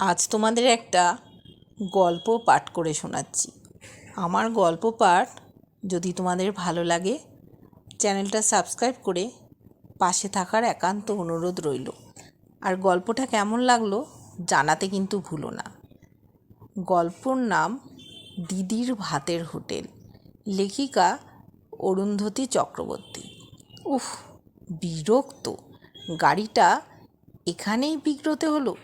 আজ তোমাদের একটা গল্প পাঠ করে শোনাচ্ছি। আমার গল্প পাঠ যদি তোমাদের ভালো লাগে, চ্যানেলটা সাবস্ক্রাইব করে পাশে থাকার একান্ত অনুরোধ রইল। আর গল্পটা কেমন লাগল জানাতে কিন্তু ভুলো না। গল্পর নাম দিদির ভাতের হোটেল। লেখিকা অরুন্ধতী চক্রবর্তী। উফ, বিরক্ত। গাড়িটা এখানেই বিগ্রতে হলো?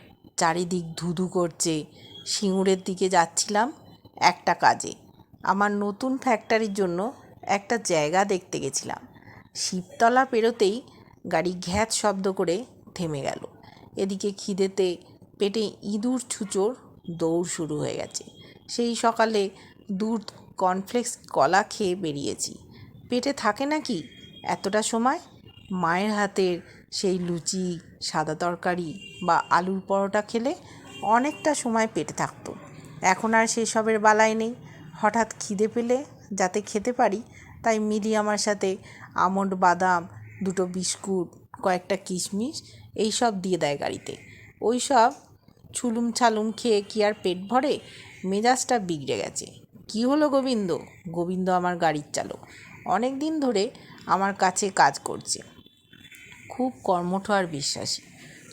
চারিদিক ধুধু করছে। সিঙ্গুরের দিকে যাচ্ছিলাম একটা কাজে। আমার নতুন ফ্যাক্টরির জন্য একটা জায়গা দেখতে গেছিলাম। শিবতলা পেরোতেই গাড়ি ঘ্যাত শব্দ করে থেমে গেল। এদিকে খিদেতে পেটে ইঁদুর ছুঁচোর দৌড় শুরু হয়ে গেছে। সেই সকালে দুধ কর্নফ্লেক্স কলা খেয়ে বেরিয়েছি। পেটে থাকে নাকি এতটা সময়? মায়ের হাতের সেই লুচি, সাদা তরকারি বা আলুর পরোটা খেলে অনেকটা সময় পেটে থাকতো। এখন আর সেসবের বালাই নেই। হঠাৎ খিদে পেলে যাতে খেতে পারি, তাই মিলি আমার সাথে আমন্ড বাদাম, দুটো বিস্কুট, কয়েকটা কিশমিশ এই সব দিয়ে দেয় গাড়িতে। ওই সব ছুলুম ছালুম খেয়ে কি আর পেট ভরে? মেজাজটা বিগড়ে গেছে। কি হলো গোবিন্দ? গোবিন্দ আমার গাড়ির চালক। অনেক দিন ধরে আমার কাছে কাজ করছে। খুব কর্মঠ আর বিশ্বাসী।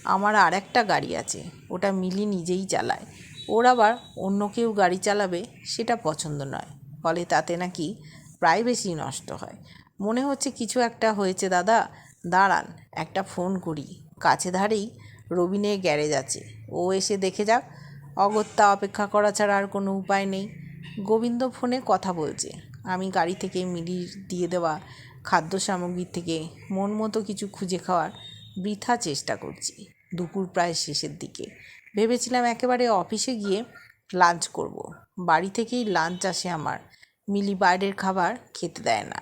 আমার আর একটা গাড়ি আছে, ওটা মিলি নিজেই চালায়। ওর আবার অন্য কেউ গাড়ি চালাবে, সেটা পছন্দ নয়। ফলে তাতে নাকি প্রাইভেসি নষ্ট হয়। মনে হচ্ছে কিছু একটা হয়েছে, দাদা। দাঁড়ান, একটা ফোন করি। কাছে ধারেই রবিনের গ্যারেজ আছে। ও এসে দেখে যাক। অগত্যা অপেক্ষা করা ছাড়া আর কোনো উপায় নেই। গোবিন্দ ফোনে কথা বলছে। আমি গাড়ি থেকে মিলির দিয়ে দেওয়া খাদ্য সামগ্রীর থেকে মন মতো কিছু খুঁজে খাওয়ার বৃথা চেষ্টা করছি। দুপুর প্রায় শেষের দিকে। ভেবেছিলাম একেবারে অফিসে গিয়ে লাঞ্চ করব। বাড়ি থেকেই লাঞ্চ আসে আমার। মিলি বাইরের খাবার খেতে দেয় না।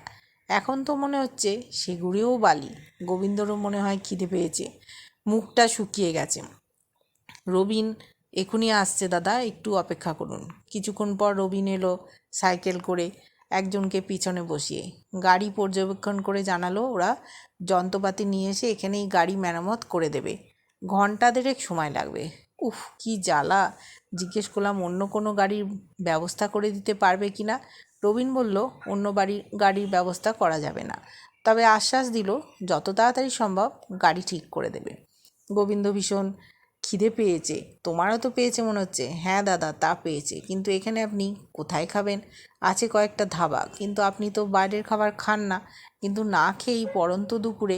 এখন তো মনে হচ্ছে সেগুড়েও বালি। গোবিন্দরও মনে হয় খিদে পেয়েছে। মুখটা শুকিয়ে গেছে। রবিন এখনই আসছে দাদা, একটু অপেক্ষা করুন। কিছুক্ষণ পর রবিন এলো সাইকেল করে। একজনকে পিছনে বসিয়ে। গাড়ি পর্যবেক্ষণ করে জানালো ওরা, যন্ত্রপাতি নিয়ে এসে এখানেই গাড়ি মেরামত করে দেবে। ঘণ্টা দেড়েক সময় লাগবে। উফ, কি জ্বালা। জিজ্ঞেস করলাম, অন্য কোনো গাড়ির ব্যবস্থা করে দিতে পারবে কি না? রবিন বলল, অন্য বাড়ির গাড়ির ব্যবস্থা করা যাবে না। তবে আশ্বাস দিল, যত তাড়াতাড়ি সম্ভব গাড়ি ঠিক করে দেবে। গোবিন্দ ভীষণ খিদে পেয়েছে। তোমারও তো পেয়েছে মনে হচ্ছে। হ্যাঁ দাদা, তা পেয়েছে। কিন্তু এখানে আপনি কোথায় খাবেন? আছে কয়েকটা ধাবা। কিন্তু আপনি তো বাইরের খাবার খান না। কিন্তু না খেয়েই পরন্ত দুপুরে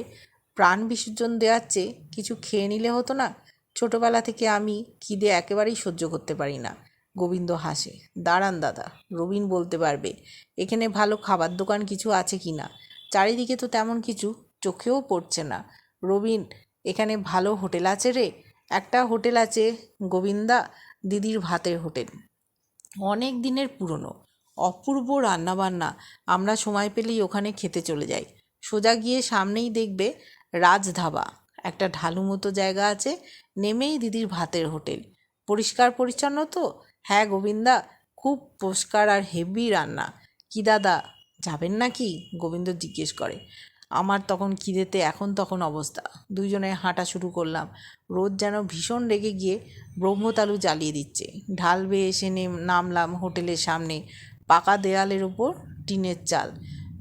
প্রাণ বিসর্জন দেওয়ার চেয়ে কিছু খেয়ে নিলে হতো না? ছোটোবেলা থেকে আমি খিদে একেবারেই সহ্য করতে পারি না। গোবিন্দ হাসে। দাঁড়ান দাদা, রবিন বলতে পারবে, এখানে ভালো খাবার দোকান কিছু আছে কি না? চারিদিকে তো তেমন কিছু, চোখেও পড়ছে না। রবিন, এখানে ভালো হোটেল আছে রে? একটা হোটেল আছে গোবিন্দা দিদির ভাতের হোটেল। অনেক দিনের পুরনো। অপূর্ব রান্নাবান্না। আমরা সময় পেলেই ওখানে খেতে চলে যাই। সোজা গিয়ে সামনেই দেখবে রাজ ধাবা একটা ঢালু মতো জায়গা আছে, নেমেই দিদির ভাতের হোটেল। পরিষ্কার পরিচ্ছন্ন তো? হ্যাঁ গোবিন্দা, খুব পরিষ্কার আর হেভি রান্না। কি দাদা, যাবেন নাকি? গোবিন্দ জিজ্ঞেস করে। আমার তখন খিদেতে, এখন তখন অবস্থা। দুইজনে হাঁটা শুরু করলাম। রোদ যেন ভীষণ রেগে গিয়ে ব্রহ্মতালু জ্বালিয়ে দিচ্ছে। ঢাল বেয়ে এসে নেম, নামলাম হোটেলের সামনে। পাকা দেয়ালের ওপর টিনের চাল,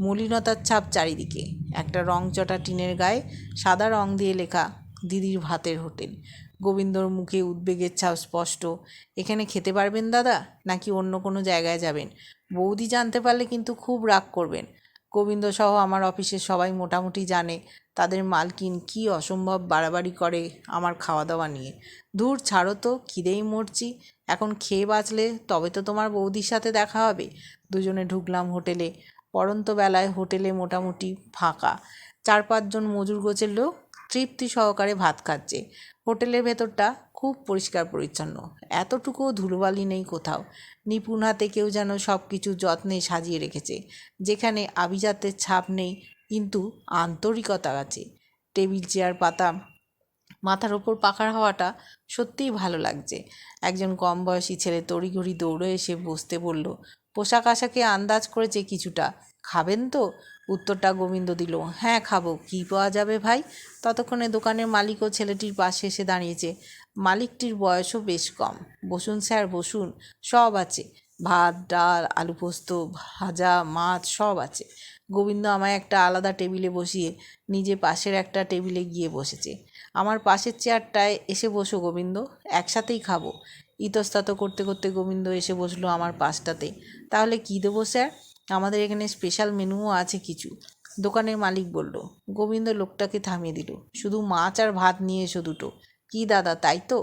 মলিনতার ছাপ চারিদিকে। একটা রংচটা টিনের গায়ে, সাদা রং দিয়ে লেখা, দিদির ভাতের হোটেল। গোবিন্দর মুখে উদ্বেগের ছাপ স্পষ্ট। এখানে খেতে পারবেন দাদা? নাকি অন্য কোনো জায়গায় যাবেন? বৌদি জানতে পারলে কিন্তু খুব রাগ করবেন। গোবিন্দ সহ আমার অফিসের সবাই মোটামুটি জানে তাদের মালকিন কি অসম্ভব বাড়াবাড়ি করে আমার খাওয়া দাওয়া নিয়ে। দূর ছাড়ো তো, খিদেই মরছি। এখন খেয়ে বাঁচলে তবে তো তোমার বৌদির সাথে দেখা হবে। দুজনে ঢুকলাম হোটেলে। পরন্ত বেলায় হোটেলে মোটামুটি ফাঁকা। চার পাঁচজন মজুর গোছের লোক তৃপ্তি সহকারে ভাত খাচ্ছে। হোটেলের ভেতরটা খুব পরিষ্কার পরিচ্ছন্ন। এতটুকুও ধুলোবালি নেই কোথাও। নিপুণ হাতে কেউ যেন সব কিছু যত্নে সাজিয়ে রেখেছে। যেখানে আভিজাত্যের ছাপ নেই, কিন্তু আন্তরিকতা আছে। টেবিল, চেয়ার পাতা মাথার ওপর পাখার হাওয়াটা সত্যিই ভালো লাগছে। একজন কম বয়সী ছেলে তড়িঘড়ি দৌড়ে এসে বসতে বলল, পোশাক আশাকে আন্দাজ করেছে কিছুটা। খাবেন তো? উত্তরটা গোবিন্দ দিল হ্যাঁ খাব। কী পাওয়া যাবে ভাই? ততক্ষণে দোকানের মালিক ও ছেলেটির পাশে এসে দাঁড়িয়েছে। মালিকটির বয়সও বেশ কম। বসুন স্যার, বসুন। সব আছে। ভাত, ডাল, আলু পোস্ত, ভাজা, মাছ, সব আছে। গোবিন্দ আমায় একটা আলাদা টেবিলে বসিয়ে নিজে পাশের একটা টেবিলে গিয়ে বসেছে। আমার পাশের চেয়ারটায় এসে বসো গোবিন্দ, একসাথেই খাব। ইতস্তত করতে করতে গোবিন্দ এসে বসল আমার পাশটাতে। তাহলে কী দেবো স্যার? আমাদের এখানে স্পেশাল মেনুও আছে কিছু। দোকানের মালিক বলল, গোবিন্দ লোকটাকে থামিয়ে দিল। শুধু মাছ আর ভাত নিয়ে এসো দুটো। কী দাদা, তাই তো?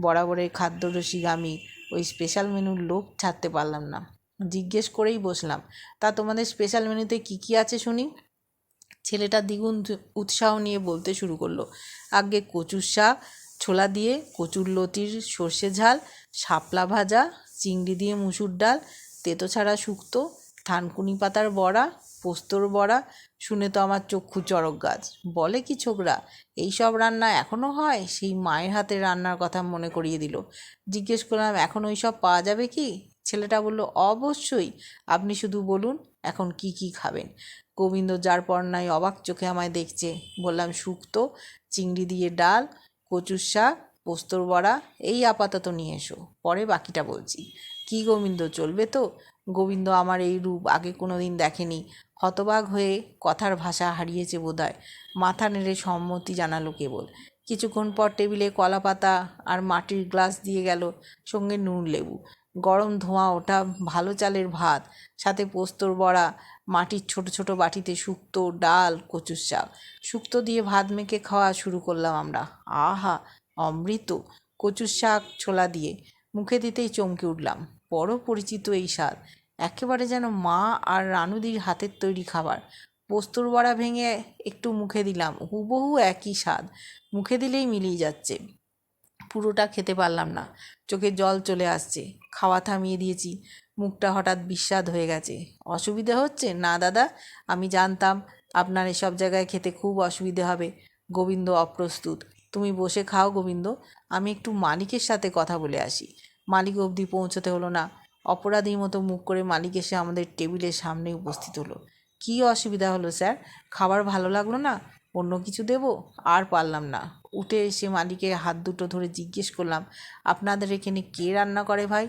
বরাবরের খাদ্যরসিক আমি ওই স্পেশাল মেনুর লোক ছাড়তে পারলাম না। জিজ্ঞেস করেই বসলাম, তা তোমাদের স্পেশাল মেনুতে কী কী আছে শুনি? ছেলেটা দ্বিগুণ উৎসাহ নিয়ে বলতে শুরু করল, আগে কচুর শাক, ছোলা দিয়ে কচুর লতির সর্ষে ঝাল, শাপলা ভাজা, চিংড়ি দিয়ে মুসুর ডাল, তেতো ছাড়া শুক্তো, থানকুনি পাতার বড়া পোস্তর বড়া, শুনে তো আমার চক্ষু চড়ক গাছ। বলে কি ছোকরা, এইসব রান্না এখনও হয়? সেই মায়ের হাতের রান্নার কথা মনে করিয়ে দিল। জিজ্ঞেস করলাম, এখন ওই সব পাওয়া যাবে কি? ছেলেটা বলল, অবশ্যই। আপনি শুধু বলুন, এখন কি কি খাবেন? গোবিন্দ যার পর নাই অবাক চোখে আমায় দেখছে। বললাম, শুক্তো, চিংড়ি দিয়ে ডাল, কচুর শাক, পোস্তর বড়া, এই আপাতত নিয়ে এসো। পরে বাকিটা বলছি। কি গোবিন্দ, চলবে তো? গোবিন্দ আমার এই রূপ আগে কোনো দিন দেখেনি। হতবাক হয়ে কথার ভাষা হারিয়েছে বোধহয়। মাথা নেড়ে সম্মতি জানালো কেবল। কিছুক্ষণ পর টেবিলে কলা পাতা আর মাটির গ্লাস দিয়ে গেল সঙ্গে নুন লেবু। গরম ধোঁয়া ওঠা ভালো চালের ভাত, সাথে পোস্তর বড়া, মাটির ছোট ছোট বাটিতে শুক্তো, ডাল, কচুর শাক। শুক্তো দিয়ে ভাত মেখে খাওয়া শুরু করলাম আমরা। আহা, অমৃত, কচুর শাক ছোলা দিয়ে। মুখে দিতেই চমকে উঠলাম। বড় পরিচিত এই স্বাদ। একেবারে যেন মা আর রানুদির হাতের তৈরি খাবার। পোস্তর বড়া ভেঙে একটু মুখে দিলাম। হুবহু একই স্বাদ। মুখে দিলেই মিলিয়ে যাচ্ছে। পুরোটা খেতে পারলাম না। চোখে জল চলে আসছে। খাওয়া থামিয়ে দিয়েছি। মুখটা হঠাৎ বিস্বাদ হয়ে গেছে। অসুবিধে হচ্ছে? না, দাদা। আমি জানতাম আপনার এসব জায়গায় খেতে খুব অসুবিধে হবে। গোবিন্দ অপ্রস্তুত। তুমি বসে খাও, গোবিন্দ। আমি একটু মালিকের সাথে কথা বলে আসি। মালিক অবধি পৌঁছতে হলো না। অপরাধীর মতো মুখ করে মালিক এসে আমাদের টেবিলের সামনে উপস্থিত হলো। কী অসুবিধা হলো, স্যার? খাবার ভালো লাগল না? অন্য কিছু দেবো? আর পারলাম না। উঠে এসে মালিকের হাত দুটো ধরে জিজ্ঞেস করলাম, আপনাদের এখানে কে রান্না করে ভাই?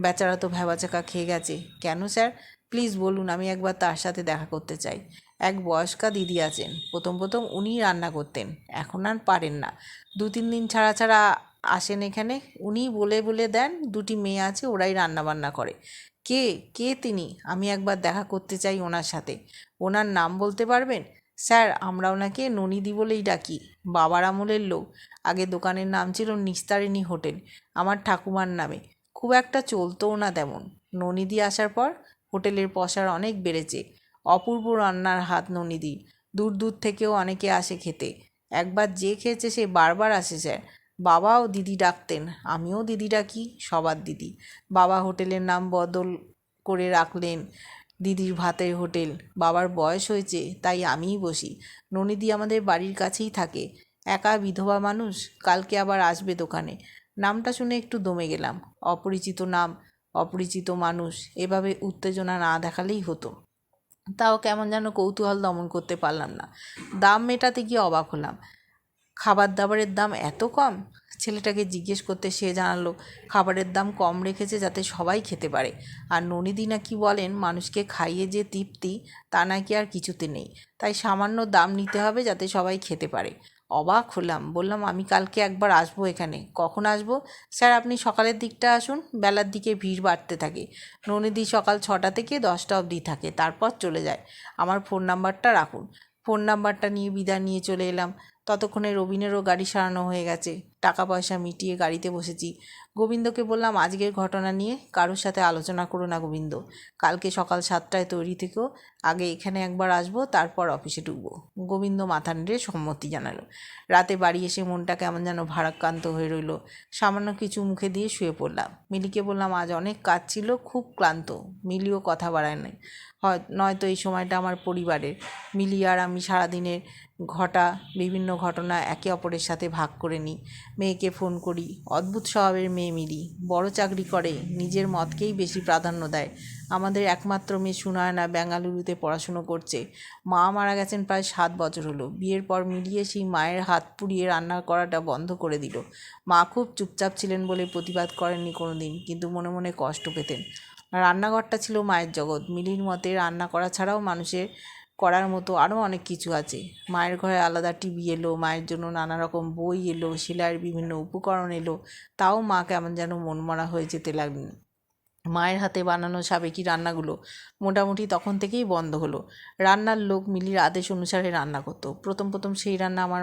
বেচারা তো ভ্যাবাচাকা খেয়ে গেছে। কেন, স্যার? প্লিজ বলুন, আমি একবার তার সাথে দেখা করতে চাই। এক বয়স্কা দিদি আছেন। প্রথম প্রথম উনিই রান্না করতেন। এখন আর পারেন না। দু তিন দিন ছাড়া ছাড়া আসেন এখানে, উনি বলে বলে দেন, দুটি মেয়ে আছে, ওরাই রান্না বান্না করে। কে? কে তিনি? আমি একবার দেখা করতে চাই ওনার সাথে। ওনার নাম বলতে পারবেন? স্যার, আমরা ওনাকে ননিদি বলেই ডাকি, বাবার আমলের লোক। আগে দোকানের নাম ছিল নিস্তারিণী হোটেল, আমার ঠাকুমার নামে। খুব একটা চলতোও না তেমন। ননিদি আসার পর হোটেলের পসার অনেক বেড়েছে। অপূর্ব রান্নার হাত ননিদি দূর দূর থেকেও অনেকে আসে খেতে। একবার যে খেয়েছে সে বারবার আসে, স্যার। বাবাও দিদি ডাকতেন, আমিও দিদি ডাকি, সবার দিদি। বাবা হোটেলের নাম বদল করে রাখলেন দিদির ভাতের হোটেল। বাবার বয়স হয়েছে, তাই আমিই বসি। ননিদি আমাদের বাড়ির কাছেই থাকে। একা বিধবা মানুষ, কালকে আবার আসবে দোকানে। নামটা শুনে একটু দমে গেলাম। অপরিচিত নাম, অপরিচিত মানুষ, এভাবে উত্তেজনা না দেখালেই হতো। তাও কেমন যেন কৌতূহল দমন করতে পারলাম না। দাম মেটাতে গিয়ে অবাক হলাম। খাবার দাবারের দাম এত কম? ছেলেটাকে জিজ্ঞেস করতে সে জানালো, খাবারের দাম কম রেখেছে যাতে সবাই খেতে পারে। আর ননিদি নাকি বলেন, মানুষকে খাইয়ে যে তৃপ্তি, তা নাকি আর কিছুতে নেই। তাই সামান্য দাম নিতে হবে যাতে সবাই খেতে পারে। অবাক হলাম, বললাম, আমি কালকে একবার আসব এখানে। কখন আসব? স্যার, আপনি সকালের দিকটা আসুন, বেলার দিকে ভিড় বাড়তে থাকে। ননিদি সকাল ছটা থেকে দশটা অবধি থাকে, তারপর চলে যায়। আমার ফোন নাম্বারটা রাখুন। ফোন নাম্বারটা নিয়ে বিদায় নিয়ে চলে এলাম। ততক্ষণে রবিনেরও গাড়ি সারানো হয়ে গেছে। টাকা পয়সা মিটিয়ে গাড়িতে বসেছি। গোবিন্দকে বললাম, আজকের ঘটনা নিয়ে কারোর সাথে আলোচনা করো না গোবিন্দ। কালকে সকাল সাতটায় তৈরি থেকেও আগে এখানে একবার আসব, তারপর অফিসে ঢুকবো। গোবিন্দ মাথা নেড়ে সম্মতি জানালো। রাতে বাড়ি এসে মনটা কেমন যেন ভারাক্রান্ত হয়ে রইল। সামান্য কিছু মুখে দিয়ে শুয়ে পড়লাম। মিলিকে বললাম, আজ অনেক কাজ ছিল, খুব ক্লান্ত। মিলিও কথা বাড়ায় নাই। হয়, নয়তো এই সময়টা আমার পরিবারের। মিলি আর আমি সারাদিনের ঘটা, বিভিন্ন ঘটনা একে অপরের সাথে ভাগ করে নিই। মেয়েকে ফোন করি। অদ্ভুত স্বভাবের মেয়ে মিলি। বড় চাকরি করে, নিজের মতকেই বেশি প্রাধান্য দেয়। আমাদের একমাত্র মেয়ে সুনয়না বেঙ্গালুরুতে পড়াশুনো করছে। মা মারা গেছেন প্রায় সাত বছর হলো। বিয়ের পর মিলিয়ে সেই মায়ের হাত পুড়িয়ে রান্না করাটা বন্ধ করে দিল। মা খুব চুপচাপ ছিলেন বলে প্রতিবাদ করেননি কোনো দিন কিন্তু মনে মনে কষ্ট পেতেন। রান্নাঘরটা ছিল মায়ের জগৎ। মিলির মতে রান্না করা ছাড়াও মানুষের করার মতো আরও অনেক কিছু আছে। মায়ের ঘরে আলাদা টিভি এলো, মায়ের জন্য নানা রকম বই এলো, সেলাইয়ের বিভিন্ন উপকরণ এলো, তাও মা কেমন যেন মনমরা হয়ে যেতে লাগলেন। মায়ের হাতে বানানো সাবেকি রান্নাগুলো মোটামুটি তখন থেকেই বন্ধ হলো। রান্নার লোক মিলির আদেশ অনুসারে রান্না করতো। প্রথম প্রথম সেই রান্না আমার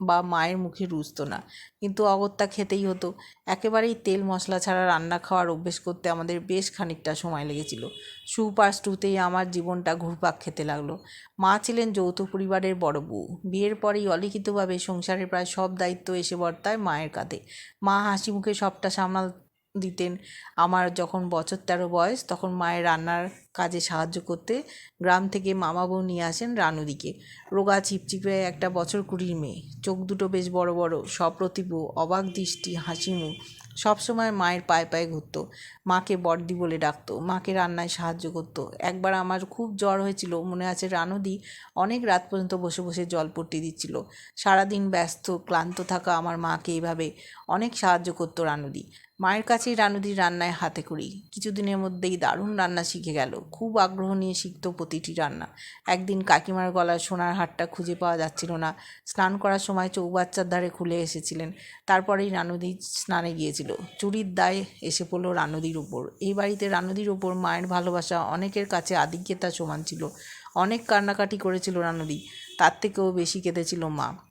বা মায়ের মুখে রুচতো না। কিন্তু অগত্যা খেতেই হতো। একেবারেই তেল মশলা ছাড়া রান্না খাওয়ার অভ্যেস করতে আমাদের বেশ খানিকটা সময় লেগেছিল। সুপার স্টুতেই আমার জীবনটা ঘুরপাক খেতে লাগল। মা ছিলেন যৌথ পরিবারের বড় বউ। বিয়ের পরেই অলিখিতভাবে সংসারের প্রায় সব দায়িত্ব এসে বর্তায় মায়ের কাঁধে। মা হাসি মুখে সবটা সামাল দিতেন। আমার যখন বছর তেরো বয়স, তখন মায়ের রান্নার কাজে সাহায্য করতে গ্রাম থেকে মামা বউ নিয়ে আসেন রানুদিকে। রোগা চিপচিপে একটা বছর কুড়ির মেয়ে। চোখ দুটো বেশ বড় বড়, সপ্রতিভ, অবাক দৃষ্টি, হাসি মুখ। সবসময় মায়ের পায়ে পায়ে ঘুরতো। মাকে বড়দি বলে ডাকতো, মাকে রান্নায় সাহায্য করতো। একবার আমার খুব জ্বর হয়েছিল, মনে আছে রানুদি অনেক রাত পর্যন্ত বসে বসে জল পট্টি দিচ্ছিল। সারাদিন ব্যস্ত, ক্লান্ত থাকা আমার মাকে এইভাবে অনেক সাহায্য করতো রানুদি। মায়ের কাছেই রানুদির রান্নায় হাতে করি। কিছুদিনের মধ্যেই দারুণ রান্না শিখে গেল। খুব আগ্রহ নিয়ে শিখত প্রতিটি রান্না। একদিন কাকিমার গলার সোনার হারটা খুঁজে পাওয়া যাচ্ছিল না। স্নান করার সময় চৌবাচ্চার ধারে খুলে এসেছিলেন। তারপরেই রানুদি স্নানে গিয়েছিল। চুরির দায় এসে পড়ল রানুদির ওপর। এই বাড়িতে রানুদির ওপর মায়ের ভালোবাসা অনেকের কাছে আধিক্যতা সমান ছিল। অনেক কান্নাকাটি করেছিল রানুদি। তার থেকেও বেশি কেঁদেছিল মা।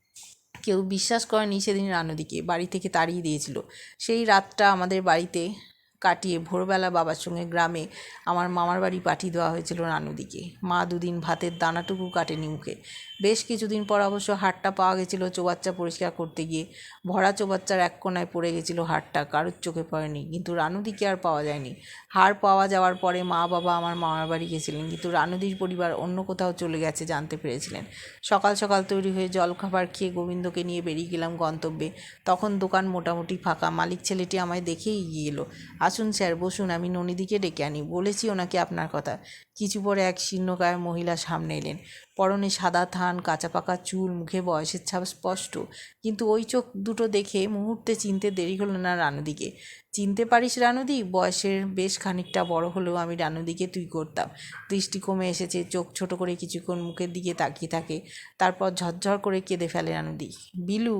কেউ বিশ্বাস করেনি সেদিন রানুদিকে বাড়ি থেকে তাড়িয়ে দিয়েছিল। সেই রাতটা আমাদের বাড়িতে কাটিয়ে ভোরবেলা বাবার সঙ্গে গ্রামে আমার মামার বাড়ি পাঠিয়ে দেওয়া হয়েছিল রানুদিকে মা দুদিন ভাতের দানাটুকু কাটেনি মুখে। বেশ কিছুদিন পর অবশ্য হাটটা পাওয়া গেছিল চোবাচ্চা পরিষ্কার করতে গিয়ে। ভরা চোবাচ্চার এক কোনায় পড়ে গেছিল হাটটা, কারোর চোখে পড়েনি। কিন্তু রানুদিকে আর পাওয়া যায়নি। হার পাওয়া যাওয়ার পরে মা বাবা আমার মামার বাড়ি গেছিলেন, কিন্তু রানুদির পরিবার অন্য কোথাও চলে গেছে জানতে পেরেছিলেন। সকাল সকাল তৈরি হয়ে জলখাবার খেয়ে গোবিন্দকে নিয়ে বেরিয়ে গেলাম গন্তব্যে। তখন দোকান মোটামুটি ফাঁকা। মালিক ছেলেটি আমায় দেখেই এগিয়ে এলো। আসুন স্যার, বসুন, আমি ননিদিকে ডেকে আনি। বলেছি ওনাকে আপনার কথা। কিছু পরে এক শীর্ণকায় মহিলা সামনে এলেন। পরনে সাদা থান, কাঁচা পাকা চুল, মুখে বয়সের ছাপ স্পষ্ট। কিন্তু ওই চোখ দুটো দেখে মুহূর্তে চিনতে দেরি হলো না রানুদিকে। চিনতে পারিস রানুদি, বয়সের বেশ খানিকটা বড় হলেও আমি রানুদিকে তুই করতাম। দৃষ্টি কমে এসেছে, চোখ ছোট করে কিছুক্ষণ মুখের দিকে তাকিয়ে থাকে। তারপর ঝরঝর করে কেঁদে ফেলে রানুদি। বিলু,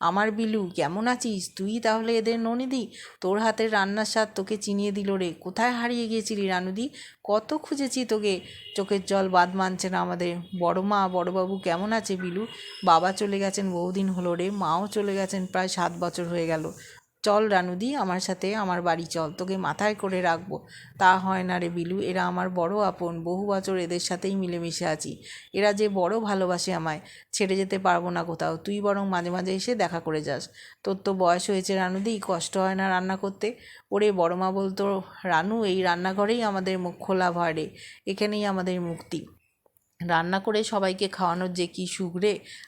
আমার বিলু, কেমন আছিস? তুই তাহলে এদের ননিদি? তোর হাতের রান্নার স্বাদ তোকে চিনিয়ে দিল রে। কোথায় হারিয়ে গিয়েছিলি রানুদি? কত খুঁজেছি তোকে। চোখের জল বাদ মানছে না আমাদের। বড় মা বড়বাবু কেমন আছে বিলু? বাবা চলে গেছেন, বহুদিন হলো রে, মাও চলে গেছেন, প্রায় সাত বছর হয়ে গেল। চল রানুদি, আমার সাথে আমার বাড়ি চল, তোকে মাথায় করে রাখব। তা হয় না রে বিলু, এরা আমার বড় আপন, বহু বছর এদের সাথেই মিলেমিশে আছি। এরা যে বড় ভালোবাসে আমায়, ছেড়ে যেতে পারব না কোথাও, তুই বরং মাঝে মাঝে এসে দেখা করে যাস। তোর তো বয়স হয়েছে রানুদি, কষ্ট হয় না রান্না করতে? ওরে বড়মা বলতো, রানু, এই রান্নাঘরেই আমাদের মুখ খোলা ভয় রে, এখানেই আমাদের মুক্তি। রান্না করে সবাইকে খাওয়ানোর যে কী সুখ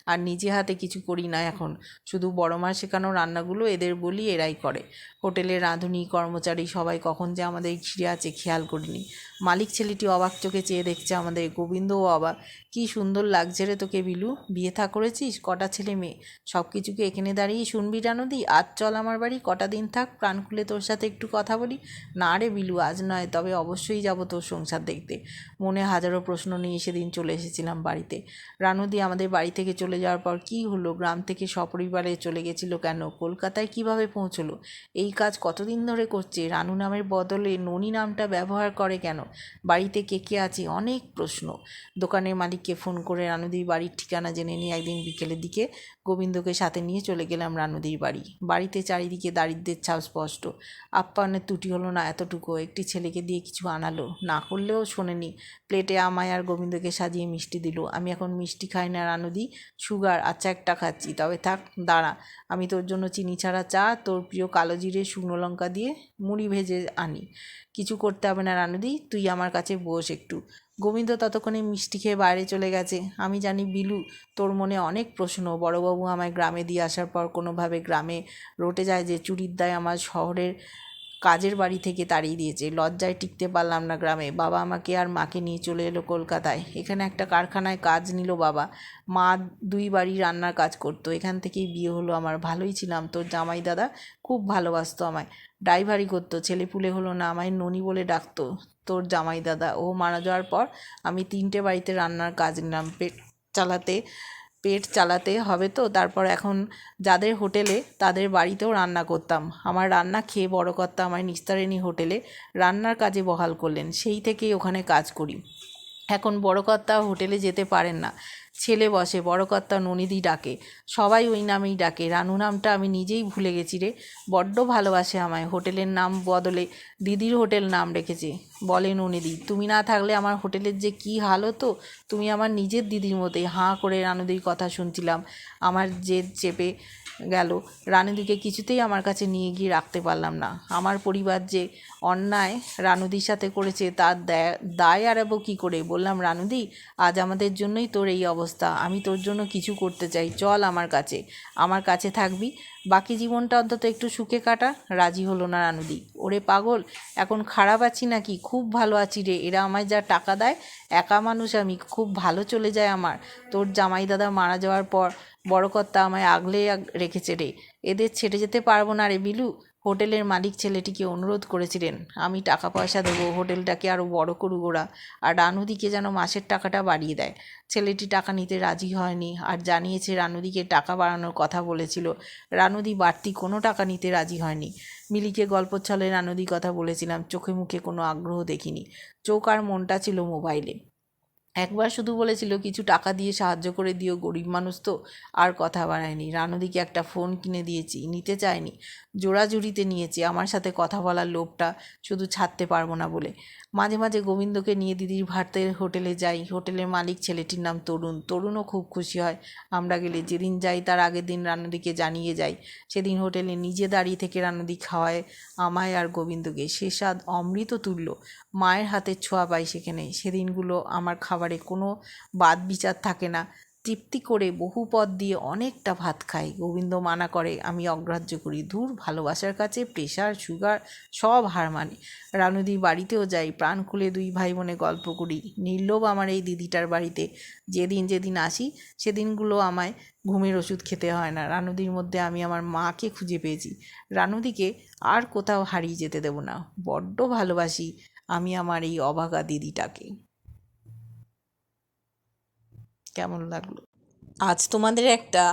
আর নিজে হাতে কিছু করি না এখন। শুধু বড় মা শেখানো রান্নাগুলো এদের বলি এরাই করে। হোটেলের রাঁধুনি, কর্মচারী সবাই কখন যে আমাদের ঘিরে আছে, খেয়াল করিনি। মালিক ছেলেটি অবাক চোখে চেয়ে দেখছে আমাদের গোবিন্দও অবাক। কি সুন্দর লাগছে রে তোকে বিলু। বিয়ে থা করেছিস? কটা ছেলে মেয়ে? সব কিছুকে এখানে দাঁড়িয়ে শুনবি রানুদি? আজ চল আমার বাড়ি, কটা দিন থাক, প্রাণ খুলে তোর সাথে একটু কথা বলি। না রে বিলু, আজ নয়, তবে অবশ্যই যাব তোর সংসার দেখতে। মনে হাজারো প্রশ্ন নিয়ে সেদিন চলে এসেছিলাম বাড়িতে। রানুদি আমাদের বাড়ি থেকে চলে যাওয়ার পর কি হলো? গ্রাম থেকে সপরিবারে চলে গেছিল কেন? কলকাতায় কীভাবে পৌঁছলো? এই কাজ কতদিন ধরে করছে? রানু নামের বদলে ননি নামটা ব্যবহার করে কেন? বাড়িতে কে কে আছে? অনেক প্রশ্ন। দোকানের মালিককে ফোন করে রানুদির বাড়ির ঠিকানা জেনে নিয়ে একদিন বিকেলের দিকে গোবিন্দকে সাথে নিয়ে চলে গেলাম রানুদির বাড়ি। বাড়িতে চারিদিকে দারিদ্রের ছাপ স্পষ্ট। আপ্যায়নের ত্রুটি হলো না এতটুকু। একটি ছেলেকে দিয়ে কিছু আনালো। না করলেও শোনেনি। প্লেটে আমায় আর গোবিন্দকে সাজিয়ে মিষ্টি দিল। আমি এখন মিষ্টি খাই না রানুদি সুগার আচ্ছা একটা খাচ্ছি। তবে থাক, দাঁড়া। আমি তোর জন্য চিনি ছাড়া চা, তোর প্রিয় কালো জিরে, শুকনো লঙ্কা দিয়ে মুড়ি ভেজে আনি। কিছু করতে হবে না রানুদি তুই আমার কাছে বস একটু। গোবিন্দ ততক্ষণে মিষ্টি খেয়ে বাইরে চলে গেছে। আমি জানি বিলু, তোর মনে অনেক প্রশ্ন। বড়বাবু আমায় গ্রামে দিয়ে আসার পর কোনোভাবে গ্রামে রটে যায় যে চুরির দায় আমার শহরের কাজের বাড়ি থেকে তাড়িয়ে দিয়েছে। লজ্জায় টিকতে পারলাম না গ্রামে। বাবা আমাকে আর মাকে নিয়ে চলে এলো কলকাতায়। এখানে একটা কারখানায় কাজ নিল বাবা। মা দুই বাড়ি রান্নার কাজ করতো। এখান থেকেই বিয়ে হলো আমার। ভালোই ছিলাম। তোর জামাই দাদা খুব ভালোবাসতো আমায়। ড্রাইভারি করতো। ছেলেপুলে হলো না, আমায় ননি বলে ডাকতো তোর জামাই দাদা। ও মারা যাওয়ার পর আমি তিনটে বাড়িতে রান্নার কাজ নিলাম। পেট চালাতে পেট চালাতে হবে তো। তারপর এখন যাদের হোটেলে, তাদের বাড়িতেও রান্না করতাম। আমার রান্না খেয়ে বড় কর্তা আমার নিস্তারিণী হোটেলে রান্নার কাজে বহাল করলেন। সেই থেকেই ওখানে কাজ করি। এখন বড় কর্তা হোটেলে যেতে পারেন না। ছেলে বসে, বড় কর্তা ননিদি ডাকে, সবাই ওই নামেই ডাকে। রানু নামটা আমি নিজেই ভুলে গেছি রে। বড্ড ভালোবাসে আমায়। হোটেলের নাম বদলে দিদির হোটেল নাম রেখেছে। বলে ননিদি, তুমি না থাকলে আমার হোটেলের যে কী হাল হতো? তুমি আমার নিজের দিদির মতোই হাঁ করে রানুদির কথা শুনছিলাম। আমার জেদ চেপে গেল। রানুদিকে কিছুতেই আমার কাছে নিয়ে গিয়ে রাখতে পারলাম না। আমার পরিবার যে অন্যায় রানুদির সাথে করেছে, তার দায়- এড়াবো কী করে? বললাম, রানুদি, আজ আমাদের জন্যই তোর এই অবস্থা। আমি তোর জন্য কিছু করতে চাই। চল আমার কাছে। আমার কাছে থাকবি। বাকি জীবনটা অন্তত একটু সুখে কাটা। রাজি হলো না রানুদি। ওরে পাগল, এখন খারাপ আছি নাকি? খুব ভালো আছি রে। এরা আমায় যা টাকা দেয়, একা মানুষ আমি। খুব ভালো চলে যায় আমার। তোর জামাই দাদা মারা যাওয়ার পর বড় কর্তা আমায় আগলে আগ- রেখেছে রে। এদের ছেড়ে যেতে পারব না রে, বিলু। হোটেলের মালিক ছেলেটিকে অনুরোধ করেছিলেন, আমি টাকা পয়সা দেবো, হোটেলটাকে আরও বড় করুক ওরা, আর রানুদিকে যেন মাসের টাকাটা বাড়িয়ে দেয়। ছেলেটি টাকা নিতে রাজি হয়নি, আর জানিয়েছে রানুদিকে টাকা বাড়ানোর কথা বলেছিল। রানুদি বাড়তি কোনো টাকা নিতে রাজি হয়নি। মিলিকে গল্প ছলে রানুদি কথা বলেছিলাম চোখে মুখে কোনো আগ্রহ দেখিনি। চোখ আর মনটা ছিল মোবাইলে। একবার শুধু বলেছিল, কিছু টাকা দিয়ে সাহায্য করে দিও, গরিব মানুষ তো আর কথা বাড়ায়নি। রানুদিকে একটা ফোন কিনে দিয়েছি, নিতে চায়নি। জোড়াজুড়িতে নিয়েছি, আমার সাথে কথা বলার লোভটা শুধু ছাড়তে পারব না বলে। মাঝে মাঝে গোবিন্দকে নিয়ে দিদির ভাতের হোটেলে যাই। হোটেলের মালিক ছেলেটির নাম তরুণ। তরুণও খুব খুশি হয়। আমরা গেলে যেদিন যাই, তার আগের দিন রানুদিকে জানিয়ে যাই। সেদিন হোটেলে নিজে দাঁড়িয়ে থেকে রানুদি খাওয়ায় আমায় আর গোবিন্দকে। সে স্বাদ অমৃত তুল্য। মায়ের হাতের ছোঁয়া পাই সেখানে। সেদিনগুলো আমার খাবারে কোনো বাদ বিচার থাকে না। তৃপ্তি করে বহু পদ দিয়ে অনেকটা ভাত খাই। গোবিন্দ মানা করে, আমি অগ্রাহ্য করি। দূর ভালোবাসার কাছে, প্রেশার, সুগার, সব হার মানে। রানুদির বাড়িতেও যাই, প্রাণ খুলে দুই ভাই বোনে গল্প করি। নির্লোভ আমার এই দিদিটার বাড়িতে। যেদিন যেদিন আসি, সেদিনগুলো আমায় ঘুমের ওষুধ খেতে হয় না। রানুদির মধ্যে আমি আমার মাকে খুঁজে পেয়েছি। রানুদিকে আর কোথাও হারিয়ে যেতে দেবো না। বড্ড ভালোবাসি আমি আমার এই অভাগা দিদিটাকে। কেমন লাগল? আজ তোমাদের একটা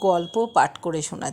গল্প পাঠ করে শোনাচ্ছি।